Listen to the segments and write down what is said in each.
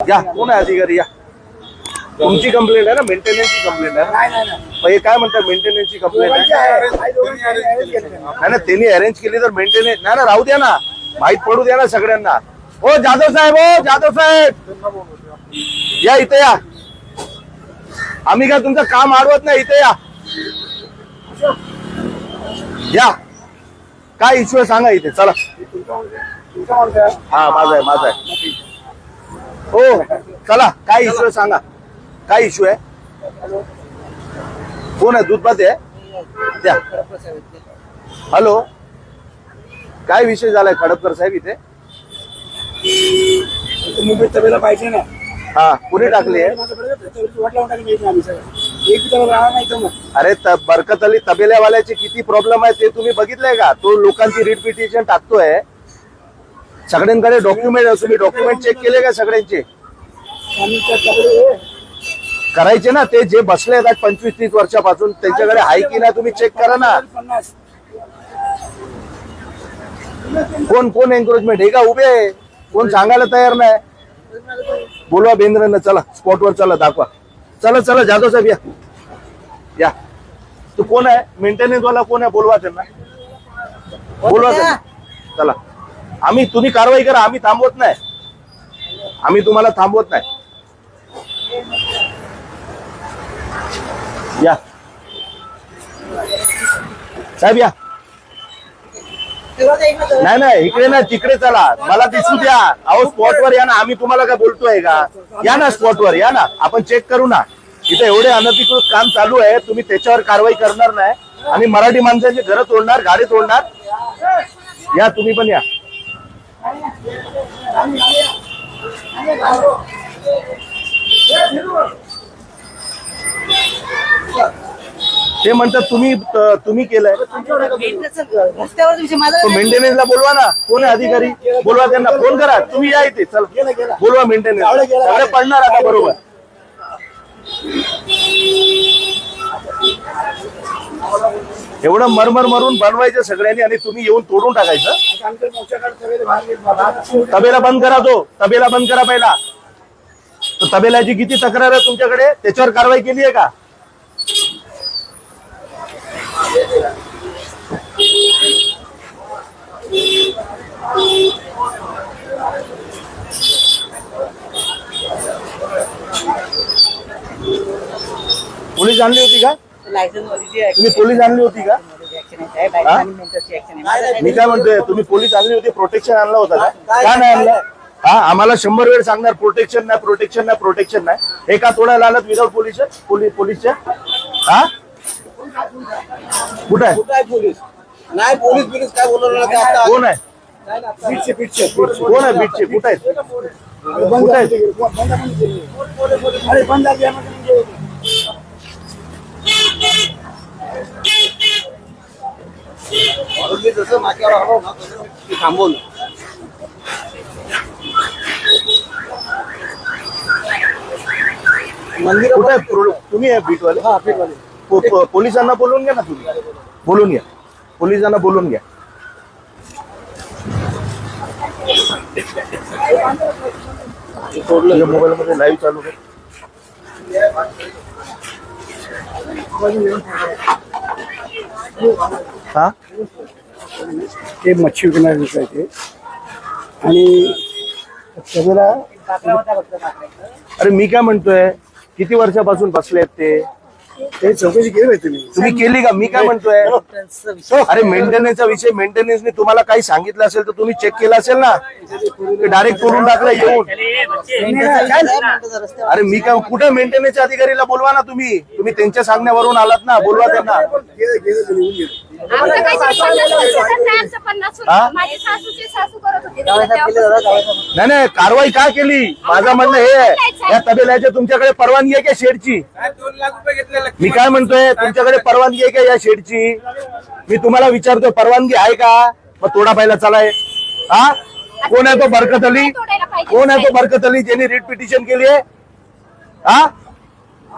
या कोण आहे अधिकारी? या. तुमची कंप्लेंट आहे ना? मेंटेनन्सची कंप्लेंट आहे. मग हे काय म्हणतात? मेंटेनन्सची कंप्लेंट आहे. नाही ना त्यांनी अरेंज केली तर मेंटेनन्स नाही ना राहू द्या ना. माहीत पडू द्या ना सगळ्यांना. हो जाधव साहेब हो जाधव साहेब! या इथे या. आम्ही काय तुमचं काम अडवत नाही इथे या. या. काय इश्यू आहे सांगा इथे चला. हा माझा आहे माझा आहे. हो. चला काय इश्यू आहे सांगा. काय इश्यू आहे? कोण आहे? दूधपाते आहे? द्या. हॅलो. काय विषय झालाय खडपकर साहेब इथे? मुंबईत तबेला पाहिजे ना. हा कुणी टाकली आहे? अरे बरकत अली तबेल्यावाल्याचे किती प्रॉब्लेम आहे ते तुम्ही बघितलंय का? तो लोकांची रिपिटेशन टाकतोय. सगळ्यांकडे डॉक्युमेंट तुम्ही डॉक्युमेंट चेक केले का सगळ्यांचे? करायचे ना ते जे बसले आहेत आज पंचवीस तीस वर्षापासून त्यांच्याकडे आहे की नाही तुम्ही चेक करा ना. कोण कोण एन्करेजमेंट हे का उभे आहे? कोण सांगायला तयार नाही? बोलवा बेंद्रांना चला स्पॉटवर चला दाखवा. चला चला जाधव साहेब या. या. तू कोण आहे? मेंटेनन्स वाला कोण आहे? बोलवा त्यांना. बोलवा चला. आम्ही तुम्ही कारवाई करा आम्ही थांबवत नाही. आम्ही तुम्हाला थांबवत नाही. या. साहेब या. नाही नाही इकडे नाही तिकडे चला. मला दिसू द्या. अहो स्पॉटवर या ना. आम्ही तुम्हाला काय बोलतोय का? या ना स्पॉटवर या ना. आपण चेक करू ना. इथे एवढे अनधिकृत काम चालू आहे. तुम्ही त्याच्यावर कारवाई करणार नाही. आणि मराठी माणसांची घरं तोडणार गाडी तोडणार. या तुम्ही पण या. ते म्हणतात तुम्ही तुम्ही केलंय. मेंटेनन्सला बोलवा ना. कोण आहे अधिकारी? बोलवा त्यांना. फोन करा. तुम्ही या इथे. चल. बोलवा मेंटेनन्स पडणार आता बरोबर. एवढं मरमर मरून बनवायचं सगळ्यांनी आणि तुम्ही येऊन तोडून टाकायचं. तबेला बंद करा तो. तबेला बंद करा पहिला. तर तबेल्याची किती तक्रार आहे तुमच्याकडे? त्याच्यावर कारवाई केली आहे का? पोलीस आणली होती का? तुम्ही पोलीस आणली होती का? मी काय म्हणतोय तुम्ही पोलीस आणली होती प्रोटेक्शन आणलं होतं का? का नाही आणलं? हा आम्हाला शंभर वेळ सांगणार प्रोटेक्शन नाही प्रोटेक्शन नाही प्रोटेक्शन नाही. एका तोडायला आलात विदाउट पोलीस पोलीस पोलीसच्या हा? कुठं आहे? पोलीस? नाही पोलीस बिलीस काय आता कोण आहे. कोण आहे बीटचे? कुठं आहेत? कुठं आहेत ते. बंद पण केले. अरे बंद झाले आम्हाला म्हणजे- म्हणून मी जसं नाक्यावर आलो ना तसं मी थांबवलं मंदिर कुठं आहे प्रो- तुम्ही आहे बीटवाले? हा पो- पो- पोलिसांना बोलून घ्या ना तुम्ही. बोलून घ्या. पोलिसांना बोलून घ्या. तुझ्या मोबाईल मध्ये लाईव्ह चालू कर. हा? ते मच्छी विकणारे विकायचे आणि तबेला अरे मी काय म्हणतोय किती वर्षापासून बसले आहेत ते? ते चौकशी केली पाहिजे तुम्ही तुम्ही केली का? मी काय म्हणतोय? अरे मेंटेनन्सचा विषय मेंटेनन्सने तुम्हाला काही सांगितलं असेल तर तुम्ही चेक केला असेल ना? डायरेक्ट करून टाकलं येऊन. अरे मी काय कुठे मेंटेनन्सच्या अधिकारीला बोलवा ना तुम्ही? तुम्ही त्यांच्या सांगण्यावरून आलात ना? बोलवा त्यांना. नाही, आमचं पन्नास वर्ष. माझी सासूची सासू करत होती तेव्हापासून. नाही नाही कारवाई का केली? माझं म्हणणं हे आहे. या तबेल्याच्या तुमच्याकडे परवानगी आहे का शेडची? दोन लाख रुपये घेतलेले मी काय म्हणतोय तुमच्याकडे परवानगी आहे का या शेडची? मी तुम्हाला विचारतोय परवानगी आहे का? मग तोडा पाहिला चलाय. हा? कोण आहे तो बरकत अली. कोण आहे तो बरकत अली ज्यांनी रिट पिटिशन केली आहे? हा?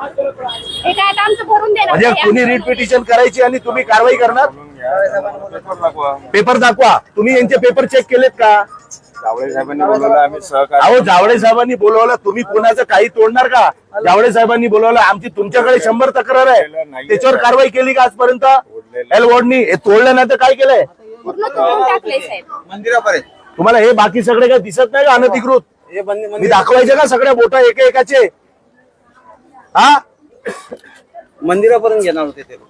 हे काय आता आमचं भरून देणार म्हणजे. कुणी रिट पिटिशन करायची आणि तुम्ही कारवाई करणार? पेपर दाखवा. तुम्ही यांचे पेपर चेक केलेत का? जावळे साहेबांनी बोलवलं आम्ही सहकार्य अहो जावळे साहेबांनी बोलवलं. तुम्ही कुणाचं काही तोडणार का? जावळे साहेबांनी बोलवलं. आमची तुमच्याकडे शंभर तक्रार आहे. त्याच्यावर कारवाई केली का आजपर्यंत? एल वॉर्डनी हे तोडलं नाही तर काय केलंय? पूर्ण तोडून टाकले साहेब. मंदिरापर्यंत. तुम्हाला हे बाकी सगळे काय दिसत नाही का अनधिकृत? हे बंद मी दाखवायचे का सगळ्या बोटा एका एकाचे हा? मंदिरापर्यंत घेणार होते ते लोक.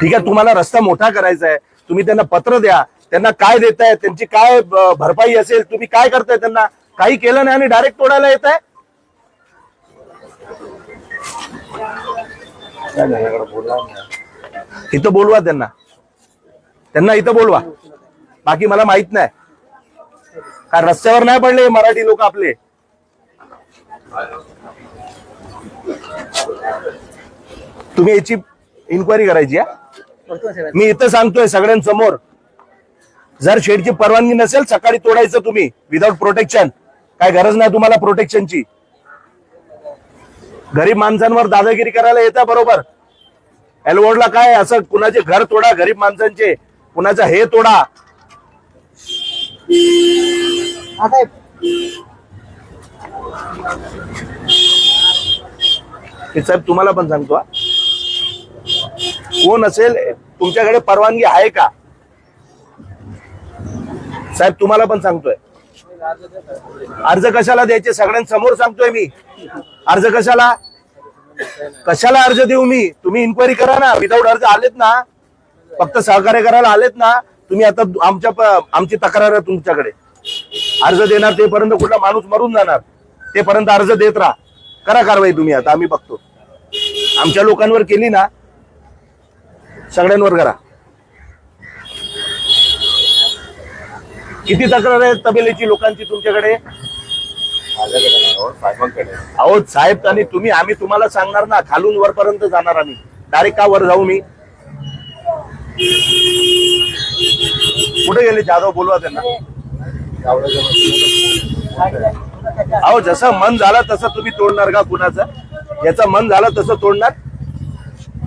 ठीक आहे तुम्हाला रस्ता मोठा करायचा आहे. तुम्ही त्यांना पत्र द्या. त्यांना काय देताय त्यांची काय अं, भरपाई असेल तुम्ही काय करताय त्यांना? काही केलं नाही आणि डायरेक्ट तोडायला येत आहे? इथं बोलवा त्यांना. त्यांना इथं बोलवा. बाकी मला माहीत नाही. का रस्त्यावर नाही पडले हे मराठी लोक आपले? तुम्ही याची इन्क्वायरी करायची मी इथं सांगतोय सगळ्यांसमोर. जर शेडची परवानगी नसेल सकाळी तोडायचं तुम्ही विदाऊट प्रोटेक्शन काय गरज नाही तुम्हाला प्रोटेक्शनची गरीब माणसांवर दादागिरी करायला येतं बरोबर. एलवोर्डला काय असं कुणाचे घर तोडा गरीब माणसांचे. कुणाचं हे तोडा. हे साहेब तुम्हाला पण सांगतो कोण असेल तुमच्याकडे परवानगी आहे का? साहेब तुम्हाला पण सांगतोय. अर्ज कशाला द्यायचे? सगळ्यांसमोर सांगतोय मी. अर्ज कशाला? कशाला अर्ज देऊ मी? तुम्ही इन्क्वायरी करा ना. विदाऊट अर्ज आलेत ना. फक्त सहकार्य करायला आलेत ना. तुम्ही आता आमच्या आमची तक्रार आहे तुमच्याकडे. अर्ज देणार तेपर्यंत कुठला माणूस मरून जाणार. तेपर्यंत अर्ज देत राहा. करा कारवाई तुम्ही आता आम्ही बघतो. आमच्या लोकांवर केली ना सगळ्यांवर करा. किती तक्रार आहे तबेलेची लोकांची तुमच्याकडे? अहो साहेब आणि तुम्ही आम्ही तुम्हाला सांगणार ना खालून वरपर्यंत जाणार आम्ही. डायरेक्ट का वर जाऊ मी? कुठे गेले जाधव बोलवा त्यांना. अहो जसं मन झालं तसं तुम्ही तोडणार का कुणाचं? याचं मन झालं तसं तोडणार?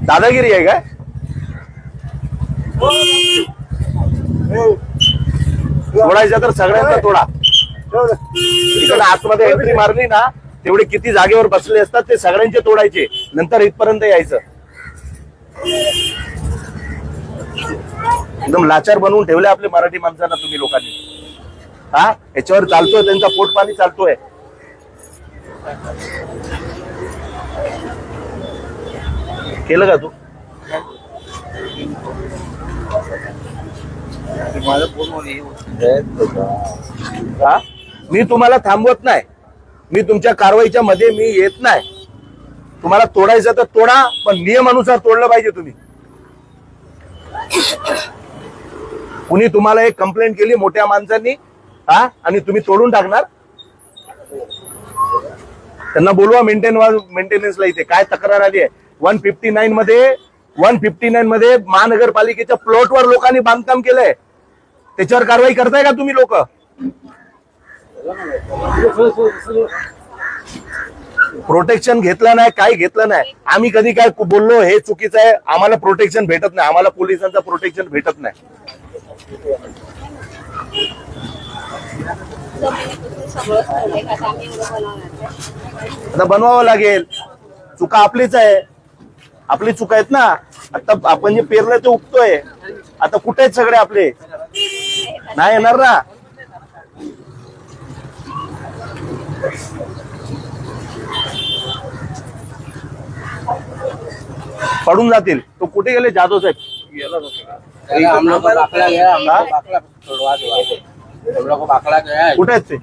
दादागिरी आहे काय? तोडायचं तर सगळ्यांचा तोडा. तिकडे आतमध्ये एंट्री मारली ना तेवढे किती जागेवर बसले असतात ते सगळ्यांचे तोडायचे. नंतर इथपर्यंत यायचं. एकदम लाचार बनवून ठेवले आपले मराठी माणसांना तुम्ही लोकांनी. हा? याच्यावर चालतोय त्यांचा पोट पाणी चालतोय. केलं का तू? माझं हे. हा? मी तुम्हाला थांबवत नाही. मी तुमच्या कारवाईच्या मध्ये मी येत नाही. तुम्हाला तोडायचं तर तोडा पण नियमानुसार तोडलं पाहिजे तुम्ही. कुणी तुम्हाला एक कंप्लेंट केली मोठ्या माणसांनी हा? आणि तुम्ही तोडून टाकणार? त्यांना बोलवा मेंटेन मेंटेनन्सला इथे. काय तक्रार आली आहे? वन फिफ्टी नाईन मध्ये वन फिफ्टी नाईन मध्ये महानगरपालिकेच्या प्लॉटवर लोकांनी बांधकाम केलंय. त्याच्यावर कारवाई करताय का तुम्ही लोक? प्रोटेक्शन घेतलं नाही काय घेतलं नाही. आम्ही कधी काय बोललो हे चुकीचं आहे. आम्हाला प्रोटेक्शन भेटत नाही. आम्हाला पोलिसांचं प्रोटेक्शन भेटत नाही. आता बनवावं लागेल. चुका आपलीच आहे. आपली चुका आहेत ना. आता आपण जे पेरलं ते उगतोय. आता कुठे आहेत सगळे आपले? नाही येणार ना. पडून जातील. तो कुठे गेले? जाधव साहेब. अरे हम लोग को बाकला गया हम लोग? को बाकला तोड़वा दो हम लोग को बाकला गया है कुठे आहेत ते?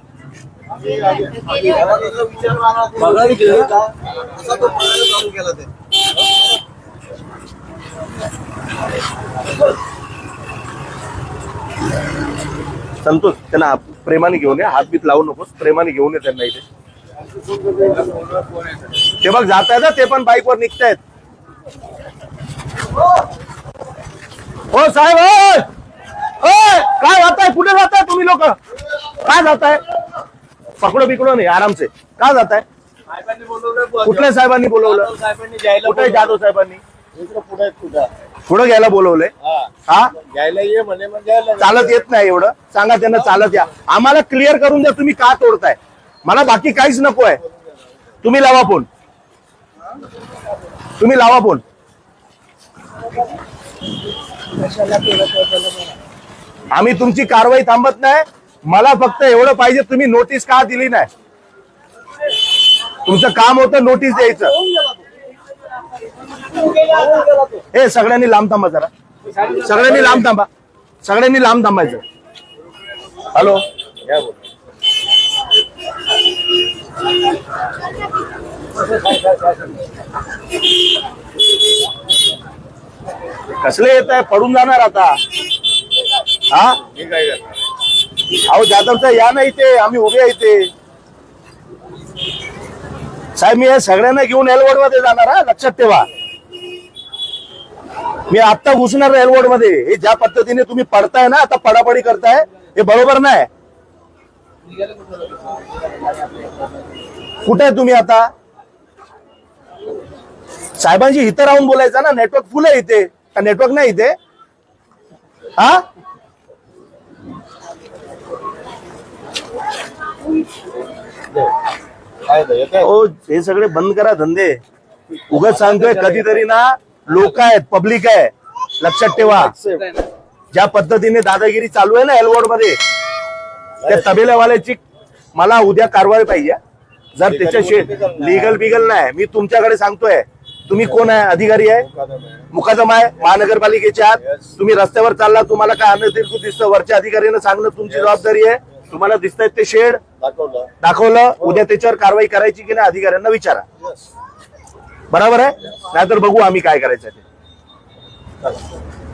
संतोष त्यांना प्रेमाने घेऊन ये. हातबीत लावू नकोस. प्रेमाने घेऊन ये त्यांना इथे. ते बघ जात आहेत ते पण बाईकवर निघतायत. हो साहेब ओय! काय जाताय? कुठे जाताय तुम्ही लोक? काय जाताय? पकडो बिकडो नाही आरामसे. काय जाताय? कुठल्या साहेबांनी बोलवलं? कुठे जाधव साहेबांनी? पुढे पुढं घ्यायला बोलवलंय. हा? घ्यायला ये म्हणे चालत येत नाही एवढं. सांगा त्यांना चालत या. आम्हाला क्लिअर करून द्या तुम्ही का तोडताय. मला बाकी काहीच नको आहे. तुम्ही लावा फोन तुम्ही लावा फोन आम्ही तुमची कारवाई थांबत नाही. मला फक्त एवढं पाहिजे तुम्ही नोटीस का दिली नाही? तुमचं काम होतं नोटीस द्यायचं. हे सगळ्यांनी लांब थांबा जरा. सगळ्यांनी लांब थांबा. सगळ्यांनी लांब थांबायचं. हॅलो. कसले येत आहे पडून जाणार आता. हा? अहो जाधवचा या ना इथे. आम्ही उभे आहे इथे. साहेब मी हे सगळ्यांना घेऊन एलवडमध्ये जाणार हा? लक्षात ठेवा. मी आता घुसणार एलवडमध्ये हे ज्या पद्धतीने तुम्ही पडताय ना आता पडापडी करताय हे बरोबर नाही. कुठे आहे तुम्ही आता? साहेबांशी इथं राहून बोलायचं ना नेटवर्क फुल आहे इथे. का नेटवर्क नाही इथे? हा? ओ हे सगळे बंद करा धंदे. उगाच सांगतोय कधीतरी ना लोक आहेत पब्लिक आहे. लक्षात ठेवा. ज्या पद्धतीने दादागिरी चालू आहे ना एलवोर्डमध्ये त्या तबेल्यावाल्याची मला उद्या कारवाई पाहिजे. जर त्याच्याशी लिगल बिगल नाही मी तुमच्याकडे सांगतोय. तुम्ही कोण आहे? अधिकारी आहे? मुकादम आहे. मुकादम आहे महानगरपालिकेचे आहात तुम्ही रस्त्यावर चालला तुम्हाला काय अनधिकृत दिसतं. वरच्या अधिकाऱ्यानं सांगणं तुमची जबाबदारी आहे. तुम्हाला दिसतंय ते शेड. दाखवलं. दाखवलं. उद्या त्याच्यावर कारवाई करायची की नाही अधिकाऱ्यांना विचारा. बरोबर आहे? नाहीतर बघू आम्ही काय करायचं ते.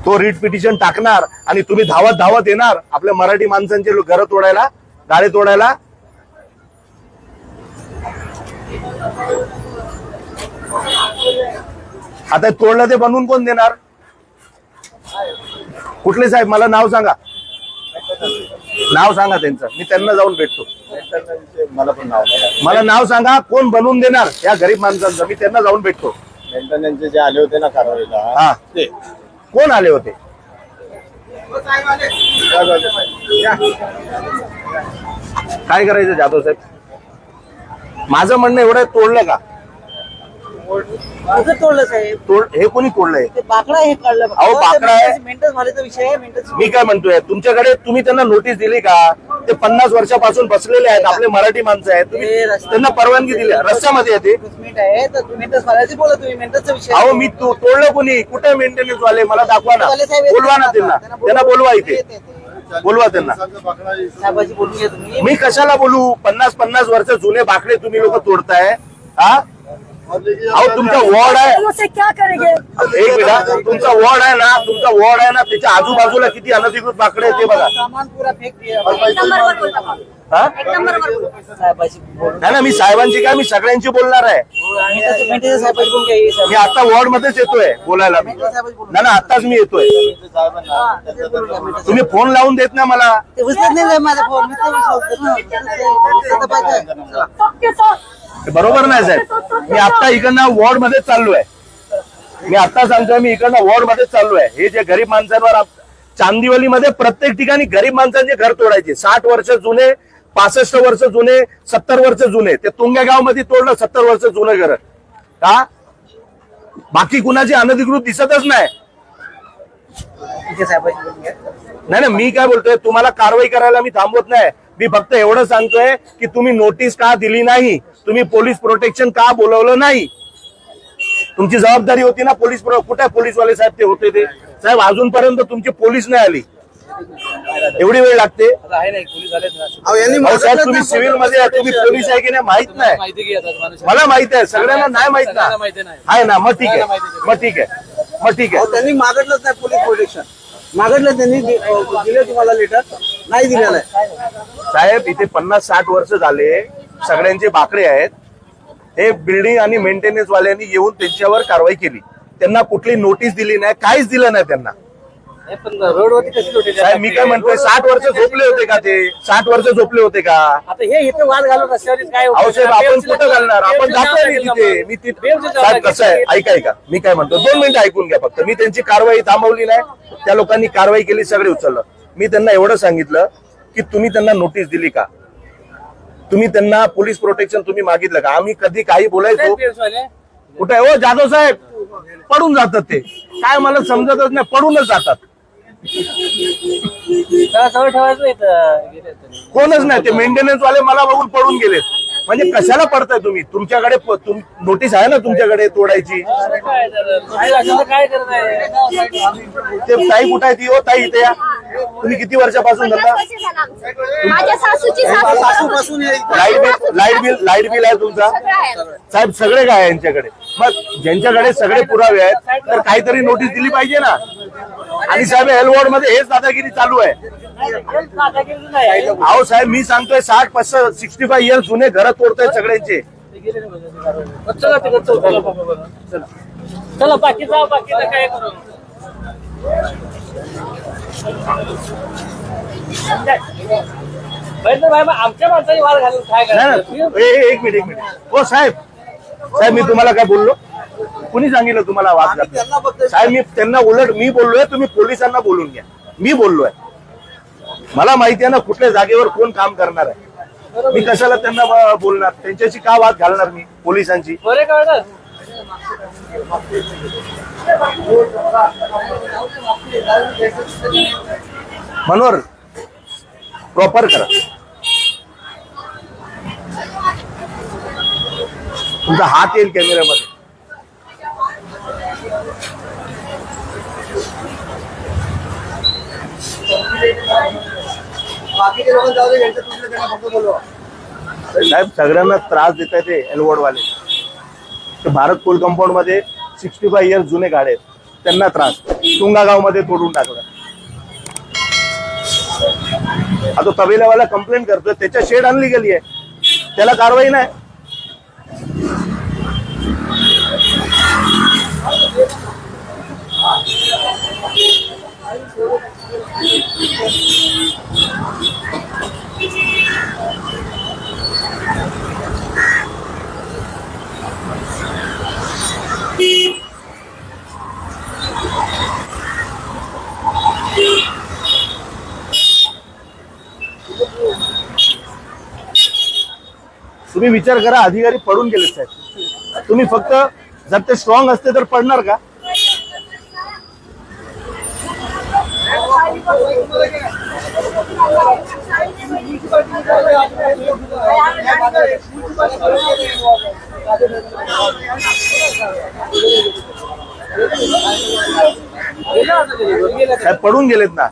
तो रिट पिटिशन टाकणार आणि तुम्ही धावत धावत येणार. आपल्या मराठी माणसांचे घर तोडायला गाळे तोडायला. आता तोडलं ते बनवून कोण देणार? कुठले साहेब मला नाव सांगा. नाव सांगा त्यांचं. मी त्यांना जाऊन भेटतो. मला पण नाव. मला नाव सांगा कोण बनवून देणार या गरीब माणसांचं. मी त्यांना जाऊन भेटतो. मेंटेनन्सचे जे आले होते ना कारवाईला हा. ते. कोण आले होते? काय करायचं जाधव साहेब? माझं म्हणणं एवढं तोडलं का? तोडलं साहेब. तोड हे कोणी तोडलंय? ते बाकडा हे काढलं. अहो, बाकडा आहे. मेंटेन झाल्याचा विषय आहे मेंटेन मी काय म्हणतोय तुमच्याकडे तुम्ही त्यांना नोटीस दिली का? ते पन्नास वर्षापासून बसलेले आहेत आपले मराठी माणसं आहेत. तुम्ही हे रस्ता- त्यांना परवानगी दिली. रस्त्यामध्ये येते आहे तर मेंटेन वाल्याची बोला तुम्ही मेंटेनचा विषय अहो मी तो- तोडलं कोणी? कुठे मेंटेनन्स वाले? मला दाखवा ना. वाले साहेब येतात बोलवा ना. त्यांना. त्यांना बोलवा इथे. येते. बोलवा त्यांना. साहेबाची बोलून घ्या तुम्ही. मी कशाला बोलू? पन्नास पन्नास वर्ष जुने बाकडे तुम्ही लोक तोडताय हा? अहो तुमचा वॉर्ड आहे उसे क्या करेंगे एक मिनिट तुमचा वॉर्ड आहे ना तुमचा वॉर्ड आहे ना त्याच्या आजूबाजूला किती अनधिकृत बाकडे आहेत ते बघा सामान पुरा फेक दिया एक नंबर वर बोलता मग. हा एक नंबर वर बोलता. साहेबाची बोलून नाही ना मी साहेबांची काय मी सगळ्यांची बोलणार आहे हे. मी आता वॉर्ड मध्येच येतोय बोलायला मी नाही ना आताच मी येतोय तुम्ही फोन लावून देत ना मला ते उचलत नाही साहेब माझा फोन मी तर उचलतो ना. उचलतं पाहिजे. चला. फक्त तो बरोबर नाही साहेब. मी आता इकडनं वॉर्डमध्ये चाललोय. मी आता सांगतोय मी इकडनं वॉर्डमध्ये चाललोय. हे जे गरीब माणसांवर आप- चांदिवलीमध्ये प्रत्येक ठिकाणी गरीब माणसांचे घर तोडायचे. साठ वर्ष जुने पासष्ट वर्ष जुने सत्तर वर्ष जुने. ते तुंगेगावमध्ये तोडलं सत्तर वर्ष जुनं घर. का बाकी कुणाची अनधिकृत दिसतच नाही. नाही ना मी काय बोलतोय तुम्हाला कारवाई करायला मी थांबवत नाही. मी फक्त एवढं सांगतोय की तुम्ही नोटीस का दिली नाही? तुम्ही पोलीस प्रोटेक्शन का बोलवलं नाही? तुमची जबाबदारी होती ना पोलीस प्रो- कुठे पोलीसवाले साहेब ते होते ते? साहेब अजूनपर्यंत तुमची पोलीस नाही आली. एवढी वेळ लागते? साहेब तुम्ही सिव्हिलमध्ये आहे, तुम्ही पोलीस आहे की नाही माहीत नाही. मला माहीत आहे सगळ्यांना नाही माहीत ना. आहे ना मग ठीक आहे मग ठीक आहे मग ठीक आहे. त्यांनी मागितलंच नाही पोलीस प्रोटेक्शन मागितलं त्यांनी दिले तुम्हाला लेटर नाही दिलेलं आहे. साहेब इथे पन्नास साठ वर्ष झाले. सगळ्यांचे बाकडे आहेत. हे बिल्डिंग आणि मेंटेनन्स वाल्यांनी येऊन त्यांच्यावर कारवाई केली. त्यांना कुठली नोटीस दिली नाही काहीच दिलं नाही त्यांना. रोडवरती कशी साहेब मी काय म्हणतोय साठ वर्ष झोपले होते का ते? साठ वर्ष झोपले होते का? आता हे इथं वाद घालून रस्त्यावर काय अहो साहेब आपण कुठं घालणार? आपण जातोय तिथे. मी तिथे साहेब कसं आहे? ऐका ऐका. मी काय म्हणतो दोन मिनिटं ऐकून घ्या फक्त. मी त्यांची कारवाई थांबवली नाही. त्या लोकांनी कारवाई केली सगळे उचललं. मी त्यांना एवढं सांगितलं की तुम्ही त्यांना नोटीस दिली का? तुम्ही त्यांना पोलीस प्रोटेक्शन तुम्ही मागितलं का? आम्ही कधी काही बोलायचो. कुठे? हो जाधव साहेब पडून जातात ते. काय मला समजतच नाही पडूनच जातात. कोणच नाही ते मेंटेनन्स वाले मला बघून पडून गेलेत. म्हणजे कशाला पडताय तुम्ही? तुमच्याकडे नोटीस आहे ना तुमच्याकडे तोडायची? ते ताई कुठे आहे ती हो ताई इथे या. तुम्ही किती वर्षापासून धंदा झालं आमचं. माझ्या सासूची सासू सासूपासून light bill light bill light bill आहे तुमचा. साहेब सगळे काय आहे यांच्याकडे? मग ज्यांच्याकडे सगळे पुरावे आहेत तर काहीतरी नोटीस दिली पाहिजे ना. आणि साहेब एलवॉर्डमध्ये हेच दादागिरी चालू आहे. अहो साहेब मी सांगतोय साठ पाच सिक्स्टी फाय इयर्स जुने घर तोडतायत सगळ्यांचे. चला तिकडे चला बाबा बघा. चला चला बाकीचा बाकीचं काय करू? बरं तर बाबा आमच्या माणसाची वाद घालून काय नाही करायचं? ना ए, ए, एक मिनिट एक मिनिट. हो साहेब. साहेब मी तुम्हाला काय बोललो? कुणी सांगितलं तुम्हाला वाद घातला? साहेब मी त्यांना उलट मी बोललोय तुम्ही पोलिसांना बोलून घ्या. मी बोललोय. मला माहिती आहे ना कुठल्या जागेवर कोण काम करणार आहे. मी कशाला त्यांना बोलणार? त्यांच्याशी का वाद घालणार मी पोलिसांची? मनोहर प्रॉपर करा. तुमचा हात येईल कॅमेऱ्यामध्ये बाकीचे साहेब सगळ्यांना त्रास देत आहे ते एलवॉर्ड वाले. भारत कोल कंपाऊंडमध्ये सिक्स्टी फाय इयर्स जुने गाडे आहेत. त्यांना त्रास. तुंगागावमध्ये तोडून टाकलं. आता तबेल्यावाला कंप्लेंट करतोय त्याच्या शेड आणली गेली आहे. त्याला कारवाई नाही. तुम्ही विचार करा अधिकारी पडून गेले साहेब. तुम्ही फक्त जर ते स्ट्रॉंग असते तर पडणार का? साहेब पडून गेलेत ना.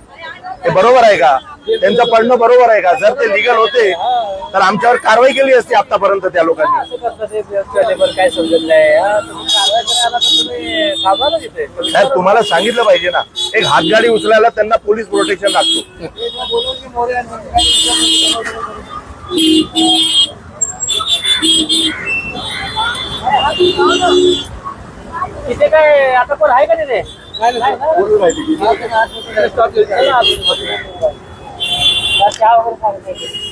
हे बरोबर आहे का? त्यांचं पडणं बरोबर आहे का? जर ते लिगल होते तर आमच्यावर कारवाई केली असती आतापर्यंत त्या लोकांनी. काय समजत नाही. हा, साहेब तुम्हाला सांगितलं पाहिजे ना एक हातगाडी उचलायला त्यांना पोलीस प्रोटेक्शन लागतो. तिथे काय आता कोण आहे का तिथे? नाही? चला, वगैरे सांगते